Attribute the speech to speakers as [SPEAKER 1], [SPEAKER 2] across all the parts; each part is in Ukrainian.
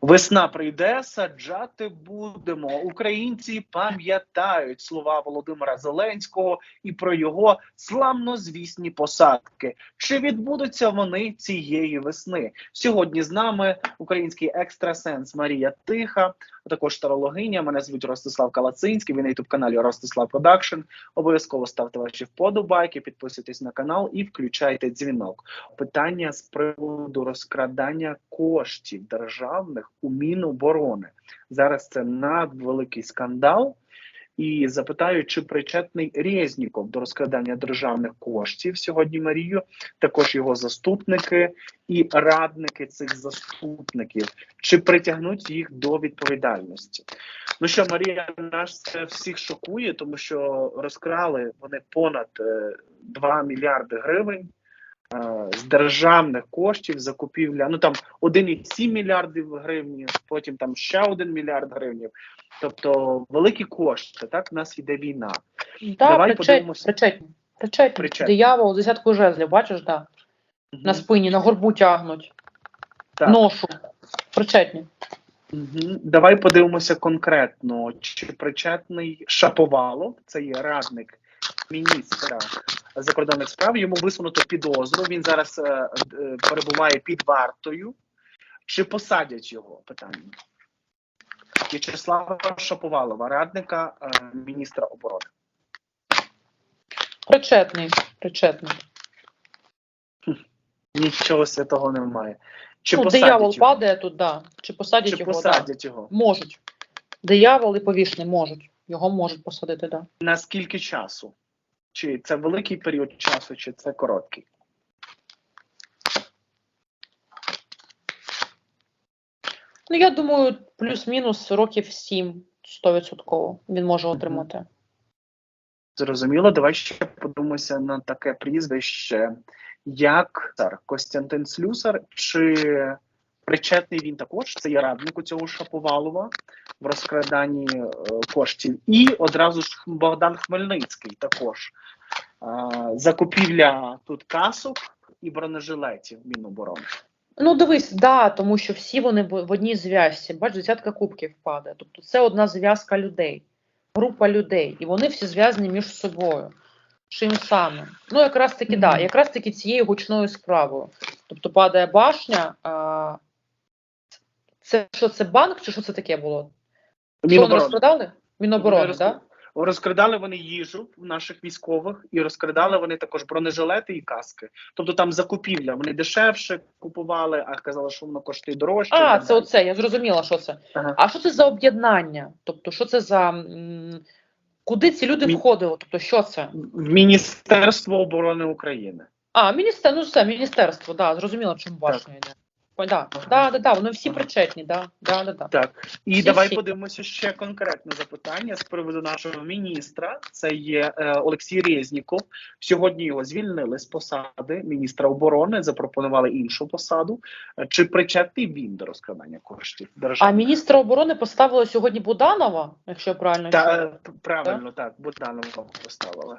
[SPEAKER 1] Весна прийде, саджати будемо. Українці пам'ятають слова Володимира Зеленського і про його славнозвісні посадки. Чи відбудуться вони цієї весни? Сьогодні з нами український екстрасенс Марія Тиха, а також тарологиня. Мене звуть Ростислав Калацинський. Ви на ютуб каналі Ростислав Продакшн. Обов'язково ставте ваші вподобайки, підписуйтесь на канал і включайте дзвінок. Питання з приводу розкрадання коштів державних у Міноборони. Зараз це надвеликий скандал. І запитаю, чи причетний Резніков до розкрадання державних коштів сьогодні Марію, також його заступники і радники цих заступників, чи притягнуть їх до відповідальності? Ну що, Марія, нас це всіх шокує, тому що розкрали вони понад е, 2 мільярди гривень е, з державних коштів закупівля. Ну там 1,7 мільярдів гривень, потім там ще 1 мільярд гривень. Тобто великі кошти, так в нас йде війна.
[SPEAKER 2] Да,
[SPEAKER 1] Давай подивимося.
[SPEAKER 2] причетні. Причетні.
[SPEAKER 1] Причетні.
[SPEAKER 2] Диявол, десятку жезлів, бачиш, да. На спині, на горбу тягнуть.
[SPEAKER 1] Так.
[SPEAKER 2] Ношу. Причетні.
[SPEAKER 1] Мгм. Давай подивимося конкретно, чи причетний Шаповалов, це є радник міністра закордонних справ. Йому висунуто підозру. Він зараз е, е, перебуває під вартою. Чи посадять його? Питання. В'ячеслава Шаповалова, радника е, міністра оборони.
[SPEAKER 2] Причетний. Причетний.
[SPEAKER 1] Нічого святого немає. Чи
[SPEAKER 2] ну,
[SPEAKER 1] посадять
[SPEAKER 2] диявол
[SPEAKER 1] його?
[SPEAKER 2] падає тут, да. Чи посадять
[SPEAKER 1] Чи
[SPEAKER 2] його?
[SPEAKER 1] посадять його?
[SPEAKER 2] Можуть. Диявол і повішний можуть. Його можуть посадити, да.
[SPEAKER 1] На скільки часу? Чи це великий період часу, чи це короткий?
[SPEAKER 2] Ну, я думаю, плюс-мінус років 7 100% він може отримати.
[SPEAKER 1] Зрозуміло, давай ще подумаємося на таке прізвище, як Костянтин Слюсар, чи причетний він також, це є радник у цього Шаповалова в розкраданні е, коштів. І одразу ж Богдан Хмельницький також. Е, закупівля тут касок і бронежилетів Міноборони.
[SPEAKER 2] Ну, дивись, да, тому що всі вони в одній зв'язці. Бач, десятка кубків падає. Тобто це одна зв'язка людей, група людей, і вони всі зв'язані між собою. Чим саме? Ну, якраз таки, да, якраз таки цією гучною справою. Тобто падає башня. А... Це що це банк, чи що це таке було? Що вони
[SPEAKER 1] Міноборони.
[SPEAKER 2] розпродали? Міноборони,
[SPEAKER 1] Вони
[SPEAKER 2] так? Да?
[SPEAKER 1] Розкрадали вони їжу в наших військових і розкрадали вони також бронежилети і каски. Тобто там закупівля. Вони дешевше купували, а казали, що воно коштує дорожче.
[SPEAKER 2] А, це
[SPEAKER 1] далі.
[SPEAKER 2] оце, я зрозуміла, що це.
[SPEAKER 1] Ага.
[SPEAKER 2] А що це за об'єднання? Тобто, що це за. м, Куди ці люди
[SPEAKER 1] Мі-
[SPEAKER 2] входили? Тобто, що це?
[SPEAKER 1] В Міністерство оборони України.
[SPEAKER 2] А, міністерство, ну все, міністерство, да, зрозуміло, чому башня йде. Да, да, да, да, вони всі причетні, да, да, да, да.
[SPEAKER 1] Так і
[SPEAKER 2] Всі-
[SPEAKER 1] давай
[SPEAKER 2] всі.
[SPEAKER 1] подивимося ще конкретне запитання з приводу нашого міністра. Це є е, Олексій Резніков. Сьогодні його звільнили з посади міністра оборони, запропонували іншу посаду. Е, Чи причетний він до розкрадання коштів
[SPEAKER 2] А міністра оборони поставили сьогодні Буданова, якщо я правильно
[SPEAKER 1] Та е, правильно так, Буданова поставили.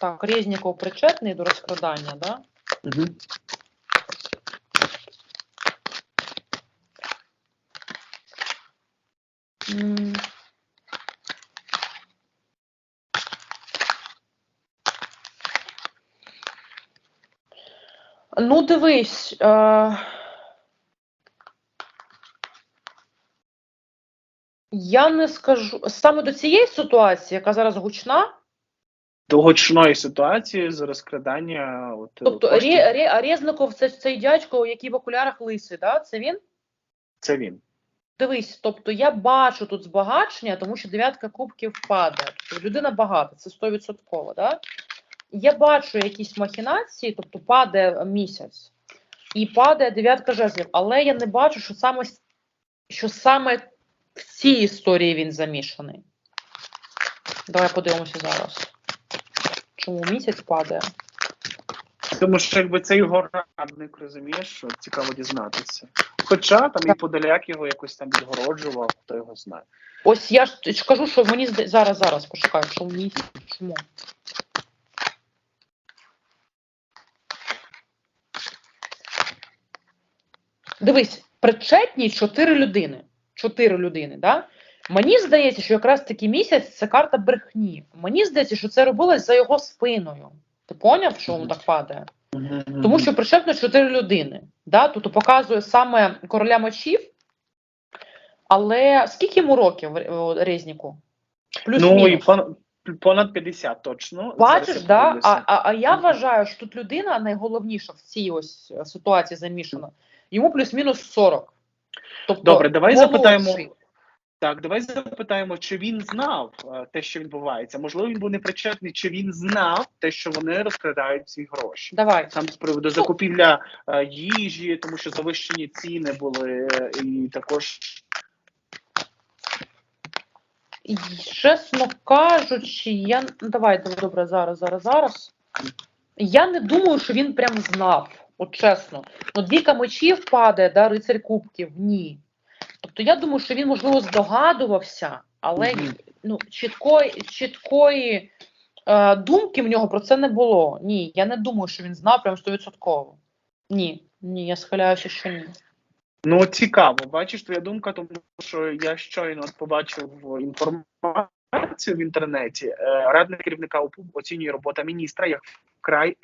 [SPEAKER 2] Так, Резніков причетний до розкрадання, да?
[SPEAKER 1] Угу.
[SPEAKER 2] Ну, дивись. Е... Я не скажу саме до цієї ситуації, яка зараз гучна.
[SPEAKER 1] До гучної ситуації з розкрадання. От, е,
[SPEAKER 2] Тобто
[SPEAKER 1] коштів.
[SPEAKER 2] Ре, Ре, Резніков це цей дядько, який в окулярах лисий, да? це він?
[SPEAKER 1] Це він.
[SPEAKER 2] Дивись, тобто я бачу тут збагачення, тому що дев'ятка кубків падає. Тобто людина багата, це 100%. Да? Я бачу якісь махінації, тобто падає місяць і падає дев'ятка жезлів, але я не бачу, що саме, що саме в цій історії він замішаний. Давай подивимося зараз. Чому місяць падає?
[SPEAKER 1] Тому що якби це його радник, розумієш, що цікаво дізнатися. Хоча там і Подоляк його якось там відгороджував, хто його знає.
[SPEAKER 2] Ось я ж кажу, що мені зда- зараз, зараз почекаю, що місяць, чому? Дивись, причетні чотири людини. Чотири людини, да? Мені здається, що якраз такий місяць це карта брехні. Мені здається, що це робилось за його спиною. Ти поняв, що воно так падає? Тому що причетно чотири людини. Да? Тут показує саме короля мечів. Але скільки йому років Резніку?
[SPEAKER 1] ну і пон- понад 50 точно.
[SPEAKER 2] Бачиш,
[SPEAKER 1] Зараз
[SPEAKER 2] да? а, а, а я вважаю, що тут людина найголовніша в цій ось е, ситуації замішана. Йому плюс-мінус 40. Тобто,
[SPEAKER 1] Добре, давай запитаємо. Так, давай запитаємо, чи він знав е, те, що відбувається. Можливо, він був непричетний, чи він знав те, що вони розкрадають ці гроші.
[SPEAKER 2] Давай.
[SPEAKER 1] Саме з приводу закупівля е, їжі, тому що завищені ціни були, е, і також
[SPEAKER 2] І, чесно кажучи, я ну, давай добре, зараз, зараз, зараз. Я не думаю, що він прям знав. От чесно. Ну, двійка мечів падає, да, рицарь кубків, ні. Тобто я думаю, що він, можливо, здогадувався, але ну, чіткої, чіткої е, думки в нього про це не було. Ні, я не думаю, що він знав прям 100%. Ні, ні, я схиляюся, що ні.
[SPEAKER 1] Ну, цікаво, бачиш твоя думка, тому що я щойно побачив інформацію в інтернеті. Е, Радник керівника ОПУ оцінює робота міністра як вкрай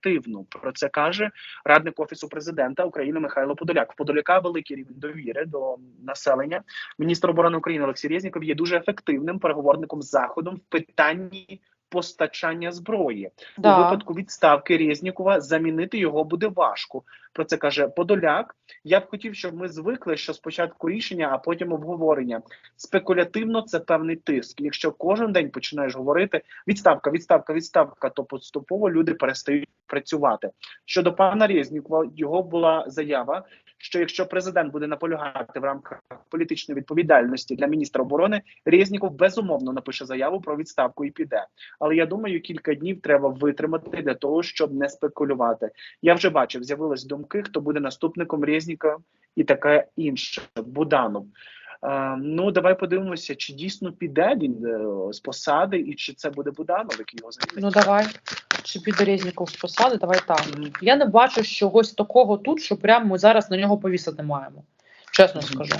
[SPEAKER 1] ефективну. Про це каже радник офісу президента України Михайло Подоляк. В Подоляка великий рівень довіри до населення. Міністр оборони України Олексій Резніков є дуже ефективним переговорником з заходом в питанні. Постачання зброї у випадку відставки Резнікова замінити його буде важко. Про це каже Подоляк. Я б хотів, щоб ми звикли, що спочатку рішення, а потім обговорення. Спекулятивно це певний тиск. Якщо кожен день починаєш говорити відставка, відставка, відставка, то поступово люди перестають працювати. Щодо пана Резнікова, його була заява, що якщо президент буде наполягати в рамках політичної відповідальності для міністра оборони, Резніков безумовно напише заяву про відставку і піде. Але я думаю, кілька днів треба витримати для того, щоб не спекулювати. Я вже бачив, з'явились думки, хто буде наступником Резніка і таке інше. Буданов. Е, ну, давай подивимося, чи дійсно піде він е, з посади, і чи це буде Буданов, який його замінить.
[SPEAKER 2] Ну давай. Чи піде Резніков з посади, давай так. Я не бачу чогось такого тут, що прямо ми зараз на нього повісити маємо. Чесно скажу.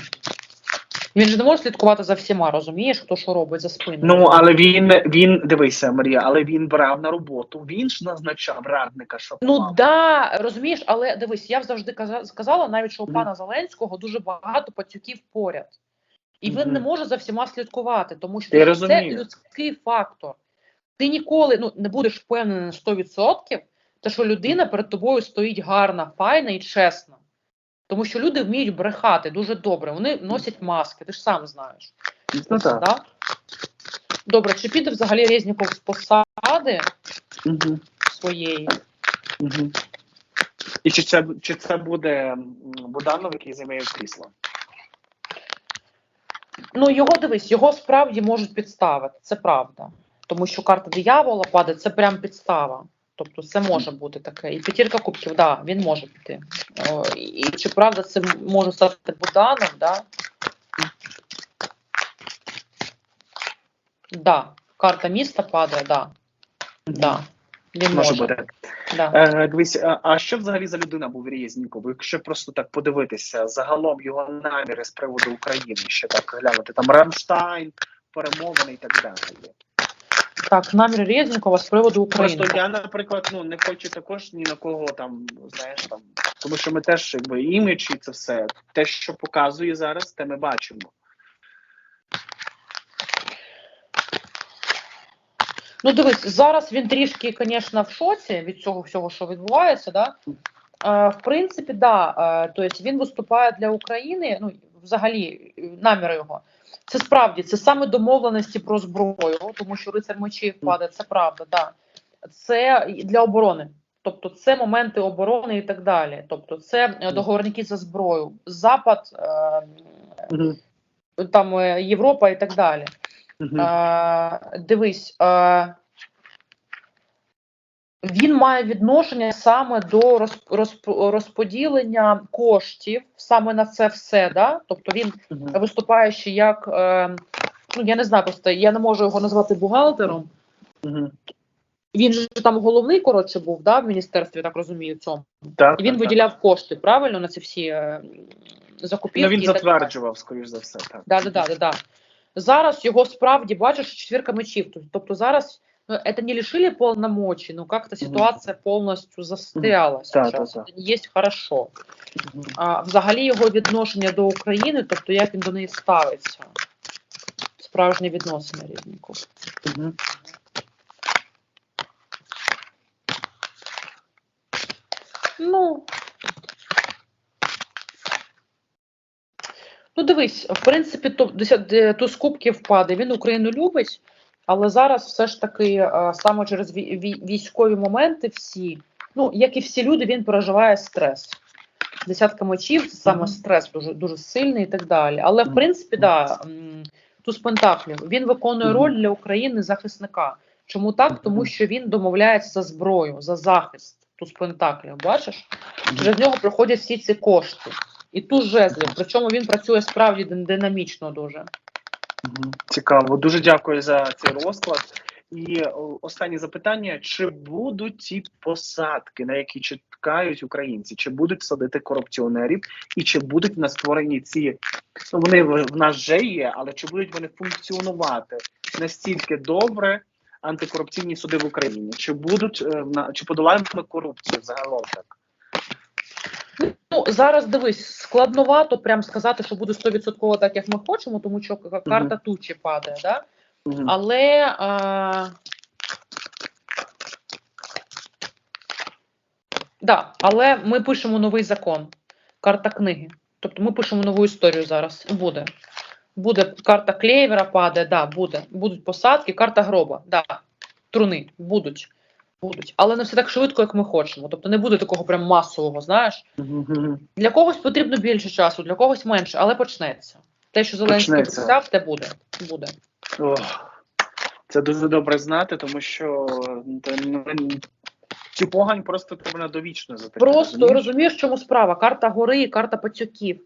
[SPEAKER 2] Він же не може слідкувати за всіма, розумієш, хто що робить за спиною.
[SPEAKER 1] Ну, але він він дивися, Марія, але він брав на роботу. Він ж назначав радника, що
[SPEAKER 2] Ну да, розумієш, але дивись, я завжди каза- сказала навіть, що у пана Зеленського дуже багато пацюків поряд. І він
[SPEAKER 1] Мгм.
[SPEAKER 2] не може за всіма слідкувати, тому що
[SPEAKER 1] Я
[SPEAKER 2] це
[SPEAKER 1] розумію.
[SPEAKER 2] людський фактор. Ти ніколи ну, не будеш впевнений на 100%, те, що людина перед тобою стоїть гарна, файна і чесна. Тому що люди вміють брехати дуже добре. Вони носять маски, ти ж сам знаєш.
[SPEAKER 1] ну, так.
[SPEAKER 2] Да? Добре, чи піде взагалі Резніков з посади
[SPEAKER 1] Угу.
[SPEAKER 2] своєї?
[SPEAKER 1] Угу. І чи це чи це буде Буданов, який займає крісло?
[SPEAKER 2] Ну, його дивись, його справді можуть підставити, це правда. Тому що карта диявола падає, це прям підстава. Тобто це може бути таке. І п'ятірка кубків, да, він може піти. О, і, чи правда це може стати Буданом, да? Да. Карта міста падає, да. Да. Він
[SPEAKER 1] Може
[SPEAKER 2] може.
[SPEAKER 1] бути.
[SPEAKER 2] Да.
[SPEAKER 1] Е, дивись, а, а що взагалі за людина був Резніков? Якщо просто так подивитися, загалом його наміри з приводу України, ще так глянути, там Рамштайн, перемовини і так далі.
[SPEAKER 2] Так, намір Резнікова з приводу України.
[SPEAKER 1] Просто я, наприклад, ну не хочу також ні на кого там, знаєш, там, тому що ми теж якби імідж і це все. Те, що показує зараз, те ми бачимо.
[SPEAKER 2] Ну, дивись, зараз він трішки, звісно, в шоці від цього всього, що відбувається. Да? В принципі, да. Тобто він виступає для України, ну, взагалі, е, наміри його. Це справді, це саме домовленості про зброю, тому що рицар мечів впаде, це правда, да. Це для оборони. Тобто це моменти оборони і так далі. Тобто, це е, договорники за зброю, Запад, е, там е, Європа і так далі. Е, дивись, е, він має відношення саме до розп- розп- розподілення коштів саме на це все. Да? Тобто він виступає ще як, е, ну я не знаю, просто я не можу його назвати бухгалтером. Він же там головний, коротше, був, да, в міністерстві, так розумію, цьому.
[SPEAKER 1] Так,
[SPEAKER 2] І він
[SPEAKER 1] так,
[SPEAKER 2] виділяв кошти, правильно, на ці всі е, закупівки.
[SPEAKER 1] Ну, він
[SPEAKER 2] так
[SPEAKER 1] затверджував, скоріш за все. Так.
[SPEAKER 2] Да, да, да, да, да. Зараз його справді бачиш четвірка мечів. Тобто зараз это не лишили полномочий, но как-то ситуація повністю застряла
[SPEAKER 1] Так,
[SPEAKER 2] сейчас.
[SPEAKER 1] так,
[SPEAKER 2] Це є хорошо. А взагалі його відношення до України, тобто як він до неї ставиться. Справжні відносини.
[SPEAKER 1] Мгм.
[SPEAKER 2] Ну. Ну, дивись, в принципі, то, деся- де- кубків впаде. Він Україну любить, але зараз все ж таки е, саме через вій- вій- військові моменти всі, ну, як і всі люди, він переживає стрес. Десятка мечів це саме стрес дуже, дуже сильний і так далі. Але, в принципі, да, туз пентаклів, він виконує роль для України захисника. Чому так? Тому що він домовляється за зброю, за захист. Туз пентаклів, бачиш? Через нього проходять всі ці кошти. І туз жезлів. Причому він працює справді динамічно дуже.
[SPEAKER 1] Цікаво. Дуже дякую за цей розклад. І останнє запитання: чи будуть ці посадки, на які чекають українці? Чи будуть садити корупціонерів, і чи будуть на створені ці ну вони в нас вже є, але чи будуть вони функціонувати настільки добре антикорупційні суди в Україні? Чи будуть е, на чи подолаємо корупцію загалом так?
[SPEAKER 2] Ну, зараз дивись, складновато прям сказати, що буде 100% так, як ми хочемо, тому що карта тучі падає. Да? Але. А... Да, але ми пишемо новий закон, карта книги. Тобто ми пишемо нову історію зараз. Буде. Буде карта клевера падає, да, буде. Будуть посадки, карта гроба, да. Труни будуть. Будуть. Але не все так швидко, як ми хочемо. Тобто не буде такого прям масового, знаєш. Для когось потрібно більше часу, для когось менше, але почнеться. Те, що Зеленський
[SPEAKER 1] Почнеться.
[SPEAKER 2] обіцяв, те буде. буде.
[SPEAKER 1] Ох, це дуже добре знати, тому що ну, цю погань просто треба довічно затримати.
[SPEAKER 2] Просто розумієш, в чому справа? Карта гори карта пацюків.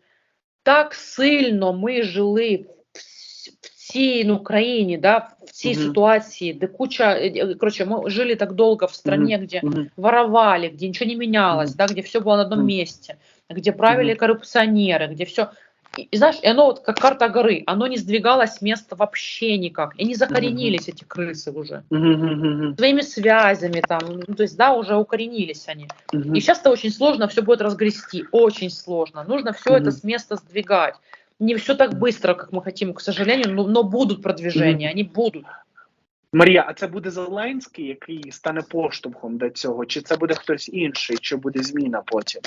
[SPEAKER 2] Так сильно ми жили в, ц- в цій ну, країні, да, в цій
[SPEAKER 1] Мгм.
[SPEAKER 2] ситуації, де куча. е, е, Короче, мы жили так долго в стране, где
[SPEAKER 1] Мгм.
[SPEAKER 2] воровали, где ничего не менялось,
[SPEAKER 1] Мгм.
[SPEAKER 2] да, где все было на одном
[SPEAKER 1] Мгм.
[SPEAKER 2] месте, где правили
[SPEAKER 1] Мгм.
[SPEAKER 2] коррупционеры, где все. И, и знаешь, и оно вот как карта горы, оно не сдвигалось с места вообще никак. И не закоренились эти крысы уже.
[SPEAKER 1] Мгм, мгм, мгм,
[SPEAKER 2] Своими связями там, ну, то есть, да, уже укоренились они.
[SPEAKER 1] мгм.
[SPEAKER 2] И сейчас это очень сложно все будет разгрести, очень сложно. Нужно все
[SPEAKER 1] Мгм.
[SPEAKER 2] это с места сдвигать. Не все так быстро, как мы хотим, к сожалению, но, но будут продвижения, они будут.
[SPEAKER 1] Марія, а це буде Зеленський, який стане поштовхом до цього? Чи це буде хтось інший, чи буде зміна потім?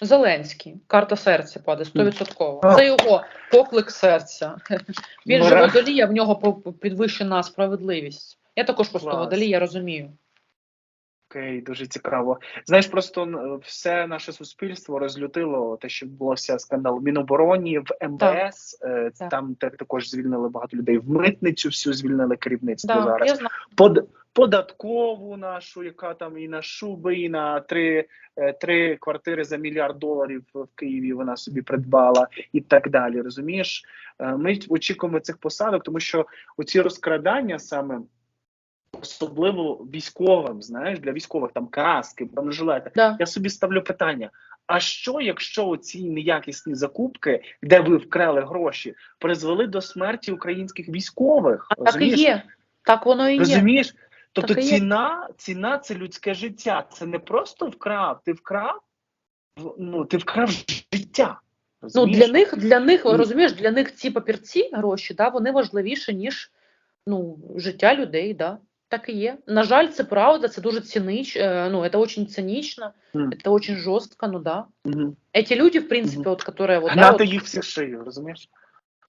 [SPEAKER 2] Зеленський, карта серця падає, 100%. Це його поклик серця. Він же
[SPEAKER 1] Мара.
[SPEAKER 2] а в нього підвищена справедливість. Я також просто
[SPEAKER 1] Клас.
[SPEAKER 2] я розумію.
[SPEAKER 1] Окей, дуже цікаво. Знаєш, просто все наше суспільство розлютило те, що відбулося скандал в Мінобороні, в МВС. е,
[SPEAKER 2] Так.
[SPEAKER 1] Там те- також звільнили багато людей. В митницю всю звільнили керівництво
[SPEAKER 2] Да,
[SPEAKER 1] зараз.
[SPEAKER 2] я знаю.
[SPEAKER 1] Под, податкову нашу, яка там і на шуби, і на три, е, три квартири за мільярд доларів в Києві вона собі придбала, і так далі. Розумієш, Е, ми очікуємо цих посадок, тому що оці розкрадання саме. Особливо військовим, знаєш, для військових там каски, бронежилети.
[SPEAKER 2] Да.
[SPEAKER 1] Я собі ставлю питання: а що, якщо ці неякісні закупки, де ви вкрали гроші, призвели до смерті українських військових?
[SPEAKER 2] А так і є. Так воно і є.
[SPEAKER 1] Розумієш? Тобто
[SPEAKER 2] Так
[SPEAKER 1] ціна, ціна це людське життя. Це не просто вкрав. Ти вкрав, ну ти вкрав життя.
[SPEAKER 2] Ну, для них, для них, розумієш, для них ці папірці, гроші, да, вони важливіші, ніж ну, життя людей, да. Так і є. На жаль, це правда, це дуже цинич, е, ну, это очень цинично,
[SPEAKER 1] Мгм.
[SPEAKER 2] это очень жорстко, ну да.
[SPEAKER 1] Мгм.
[SPEAKER 2] Эти люди, в принципе,
[SPEAKER 1] Мгм.
[SPEAKER 2] вот, которые вот, да,
[SPEAKER 1] Гнати
[SPEAKER 2] вот,
[SPEAKER 1] їх всіх шию, розумієш?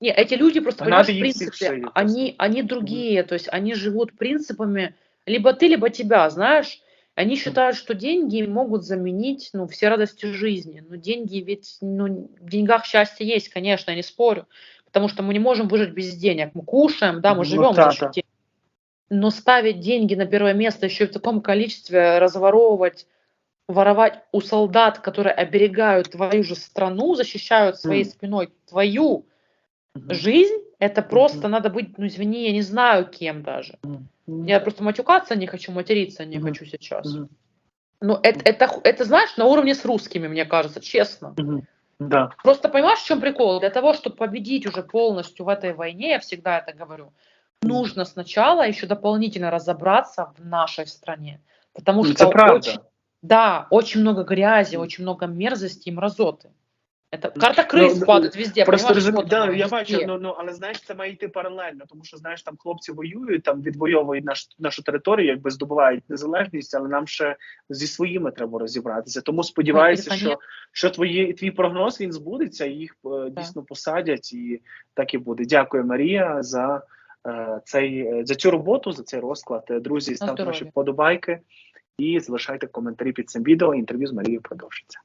[SPEAKER 2] не, эти люди просто,
[SPEAKER 1] Гнати
[SPEAKER 2] понимаешь, в
[SPEAKER 1] їх всіх
[SPEAKER 2] принципе,
[SPEAKER 1] шию
[SPEAKER 2] они, они другие, то есть они живут принципами либо ты, либо тебя, знаешь. Они считают, что деньги могут заменить, ну, все радости жизни. Но деньги ведь, ну, в деньгах счастье есть, конечно, я не спорю. Потому что мы не можем выжить без денег. Мы кушаем, да, мы
[SPEAKER 1] Ну,
[SPEAKER 2] живем
[SPEAKER 1] да,
[SPEAKER 2] за счет
[SPEAKER 1] да.
[SPEAKER 2] денег. Но ставить деньги на первое место еще в таком количестве, разворовывать, воровать у солдат, которые оберегают твою же страну, защищают своей
[SPEAKER 1] Мгм.
[SPEAKER 2] спиной твою
[SPEAKER 1] Мгм.
[SPEAKER 2] жизнь, Это просто надо быть, ну извини, я не знаю кем даже.
[SPEAKER 1] Мгм.
[SPEAKER 2] Я просто матюкаться не хочу, материться не
[SPEAKER 1] Мгм.
[SPEAKER 2] хочу сейчас.
[SPEAKER 1] Мгм.
[SPEAKER 2] Ну, это, это, это, знаешь, на уровне с русскими, мне кажется, честно.
[SPEAKER 1] Мгм. Да.
[SPEAKER 2] Просто понимаешь, в чем прикол? Для того, чтобы победить уже полностью в этой войне, я всегда это говорю, нужно сначала еще дополнительно разобраться в нашей стране. Потому
[SPEAKER 1] Ну,
[SPEAKER 2] что
[SPEAKER 1] Це правда.
[SPEAKER 2] очень, да, очень много грязи,
[SPEAKER 1] Мгм.
[SPEAKER 2] очень много мерзости и мразоты. Это
[SPEAKER 1] Ну,
[SPEAKER 2] карта крыс
[SPEAKER 1] ну,
[SPEAKER 2] падает везде,
[SPEAKER 1] Просто
[SPEAKER 2] понимаешь?
[SPEAKER 1] розум...
[SPEAKER 2] вот
[SPEAKER 1] да,
[SPEAKER 2] она,
[SPEAKER 1] я
[SPEAKER 2] везде.
[SPEAKER 1] бачу, ну, ну але знаєш, це має йти паралельно, тому що знаєш, там хлопці воюють, там відвоюють наш, нашу територію, якби здобувають незалежність, але нам ще зі своїми треба розібратися. Тому сподіваюся,
[SPEAKER 2] Ну, і,
[SPEAKER 1] що, що твої твій прогноз він збудеться, і їх е, дійсно посадять, і так і буде. Дякую, Марія, за е, цей е, за цю роботу, за цей розклад. Е, Друзі, ставте ваші вподобайки і залишайте коментарі під цим відео. Інтерв'ю з Марією продовжиться.